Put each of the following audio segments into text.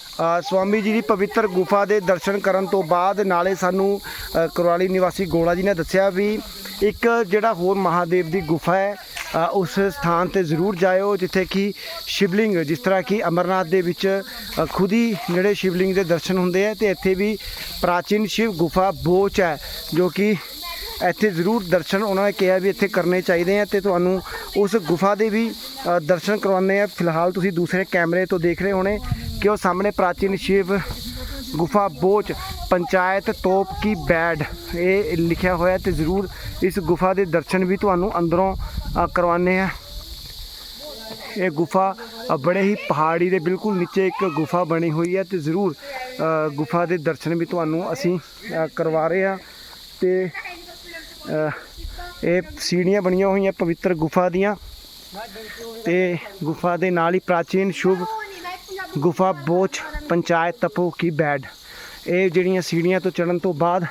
ਸਵਾਮੀ ਜੀ ਦੀ ਪਵਿੱਤਰ ਗੁਫਾ ਦੇ ਦਰਸ਼ਨ ਕਰਨ ਤੋਂ ਬਾਅਦ ਨਾਲੇ ਸਾਨੂੰ ਕੁਰਾਲੀ ਨਿਵਾਸੀ ਗੋਲਾ ਜੀ ਨੇ ਦੱਸਿਆ ਵੀ ਇੱਕ ਜਿਹੜਾ ਹੋਰ ਮਹਾਦੇਵ ਦੀ ਗੁਫਾ ਹੈ ਉਸ ਸਥਾਨ ਤੇ ਜ਼ਰੂਰ ਜਾਇਓ, ਜਿੱਥੇ ਕਿ ਸ਼ਿਵਲਿੰਗ, ਜਿਸ ਤਰ੍ਹਾਂ ਕਿ ਅਮਰਨਾਥ ਦੇ ਵਿੱਚ ਖੁਦ ਹੀ ਜਿਹੜੇ ਸ਼ਿਵਲਿੰਗ ਦੇ ਦਰਸ਼ਨ ਹੁੰਦੇ ਆ ਤੇ ਇੱਥੇ ਵੀ ਪ੍ਰਾਚੀਨ ਸ਼ਿਵ ਗੁਫਾ ਬੋਚ ਹੈ, ਜੋ ਕਿ ਇੱਥੇ ਜ਼ਰੂਰ ਦਰਸ਼ਨ ਉਹਨਾਂ ਨੇ ਕਿਹਾ ਵੀ ਇੱਥੇ ਕਰਨੇ ਚਾਹੀਦੇ ਆ ਤੇ ਤੁਹਾਨੂੰ ਉਸ ਗੁਫਾ ਦੇ ਵੀ ਦਰਸ਼ਨ ਕਰਵਾਉਂਦੇ ਆ। ਫਿਲਹਾਲ ਤੁਸੀਂ ਦੂਸਰੇ ਕੈਮਰੇ ਤੋਂ ਦੇਖ ਰਹੇ ਹੋਣੇ। ਕਿ ਉਹ ਸਾਹਮਣੇ ਪ੍ਰਾਚੀਨ ਸ਼ਿਵ ਗੁਫਾ ਬੋਚ ਪੰਚਾਇਤ ਤੋਪ ਕੀ ਬੈਡ ਇਹ ਲਿਖਿਆ ਹੋਇਆ ਤੇ ਜ਼ਰੂਰ ਇਸ ਗੁਫਾ ਦੇ ਦਰਸ਼ਨ ਵੀ ਤੁਹਾਨੂੰ ਅੰਦਰੋਂ ਅ, ਕਰਵਾਉਂਦੇ ਆ ਇਹ ਗੁਫਾ ਬੜੇ ਹੀ ਪਹਾੜੀ ਦੇ ਬਿਲਕੁਲ ਨੀਚੇ ਇੱਕ ਗੁਫਾ ਬਣੀ ਹੋਈ ਹੈ ਤੇ ਜ਼ਰੂਰ ਗੁਫਾ ਦੇ ਦਰਸ਼ਨ ਵੀ ਤੁਹਾਨੂੰ ਅਸੀਂ ਕਰਵਾ ਰਹੇ ਹਾਂ ਤੇ ਇਹ ਸੀੜੀਆਂ ਬਣੀਆਂ ਹੋਈਆਂ ਪਵਿੱਤਰ ਗੁਫਾ ਦੀਆਂ ਤੇ ਗੁਫਾ ਦੇ ਨਾਲ ਹੀ ਪ੍ਰਾਚੀਨ ਸ਼ੁਭ ਗੁਫਾ ਬੋਚ ਪੰਚਾਇਤ ਤਪੋ ਕੀ ਬੈਡ। ਇਹ ਜਿਹੜੀਆਂ ਸੀੜੀਆਂ ਤੋਂ ਚੜਨ ਤੋਂ ਬਾਅਦ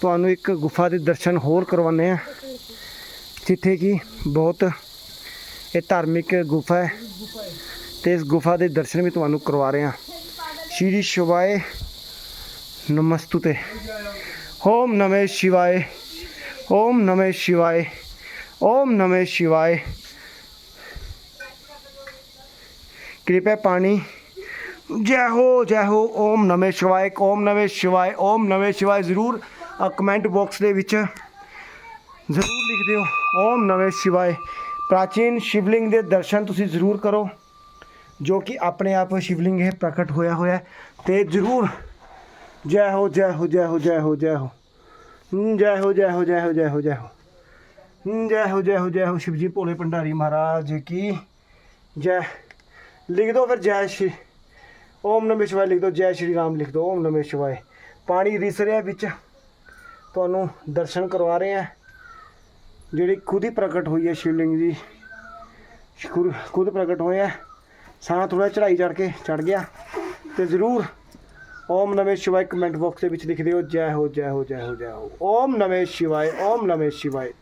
ਤੁਹਾਨੂੰ ਇੱਕ ਗੁਫਾ ਦੇ ਦਰਸ਼ਨ ਹੋਰ ਕਰਵਾਉਂਦੇ ਆ ਜਿੱਥੇ ਕਿ ਬਹੁਤ ਇਹ ਧਾਰਮਿਕ ਗੁਫਾ ਹੈ ਤੇ ਇਸ ਗੁਫਾ ਦੇ ਦਰਸ਼ਨ ਵੀ ਤੁਹਾਨੂੰ ਕਰਵਾ ਰਹੇ ਆ ਸ਼੍ਰੀ ਸ਼ਿਵਾਏ ਨਮਸਤੁਤੇ। ਓਮ ਨਮੇ ਸ਼ਿਵਾਏ, ਓਮ ਨਮੇ ਸ਼ਿਵਾਏ, ਓਮ ਨਮੇ ਸ਼ਿਵਾਏ। ਕਿਰਪਾ ਪਾਣੀ ਜੈ ਹੋ ਜੈ ਹੋ ਓਮ ਨਮੇ ਸ਼ਿਵਾਏ ਓਮ ਨਮੇ ਸ਼ਿਵਾਏ ਓਮ ਨਮੇ ਸ਼ਿਵਾਏ ਜ਼ਰੂਰ ਕਮੈਂਟ ਬਾਕਸ ਦੇ ਵਿੱਚ ਜ਼ਰੂਰ ਲਿਖ ਦਿਓ ਓਮ ਨਮੇ ਸ਼ਿਵਾਏ ਪ੍ਰਾਚੀਨ ਸ਼ਿਵਲਿੰਗ ਦੇ ਦਰਸ਼ਨ ਤੁਸੀਂ ਜ਼ਰੂਰ ਕਰੋ ਜੋ ਕਿ ਆਪਣੇ ਆਪ ਸ਼ਿਵਲਿੰਗ ਹੈ ਪ੍ਰਗਟ ਹੋਇਆ ਹੋਇਆ ਤੇ ਜ਼ਰੂਰ ਜੈ ਹੋ ਜੈ ਹੋ ਜੈ ਹੋ ਜੈ ਹੋ ਜੈ ਹੋ ਜੈ ਹੋ ਜੈ ਹੋ ਜੈ ਹੋ ਜੈ ਹੋ ਜੈ ਹੋ ਜੈ ਹੋ ਜੈ ਹੋ ਜੈ ਹੋ ਸ਼ਿਵਜੀ ਭੋਲੇ ਭੰਡਾਰੀ ਮਹਾਰਾਜ ਕੀ ਜੈ ਲਿਖ ਦਿਓ ਫਿਰ ਜੈ ਸ਼ਿਵ ओम नमे शिवाय ਲਿਖ ਦਿਓ, ਜੈ ਸ਼੍ਰੀ ਰਾਮ, ਲਿਖ ਦਿਓ, ਓਮ ਨਮੇ ਸ਼ਿਵਾਏ। ਪਾਣੀ ਰਿਸ ਰਿਹਾ ਵਿੱਚ। ਤੁਹਾਨੂੰ ਦਰਸ਼ਨ ਕਰਵਾ ਰਹੇ ਆ ਜਿਹੜੀ ਖੁਦ ਹੀ ਪ੍ਰਗਟ ਹੋਈ ਹੈ ਸ਼ਿਵਲਿੰਗ ਜੀ। ਖੁਦ ਪ੍ਰਗਟ ਹੋਏ ਆ ਸਾਹ ਥੋੜਾ ਚੜਾਈ ਚੜ ਕੇ ਚੜ ਗਿਆ। ਤੇ ਜ਼ਰੂਰ ਓਮ ਨਮੇ ਸ਼ਿਵਾਏ ਕਮੈਂਟ ਬਾਕਸ ਦੇ ਵਿੱਚ ਲਿਖ ਦਿਓ, ਜੈ ਹੋ ਜੈ ਹੋ ਜੈ ਹੋ ਜੈ ਹੋ। ਓਮ ਨਮੇ ਸ਼ਿਵਾਏ, ਓਮ ਨਮੇ ਸ਼ਿਵਾਏ।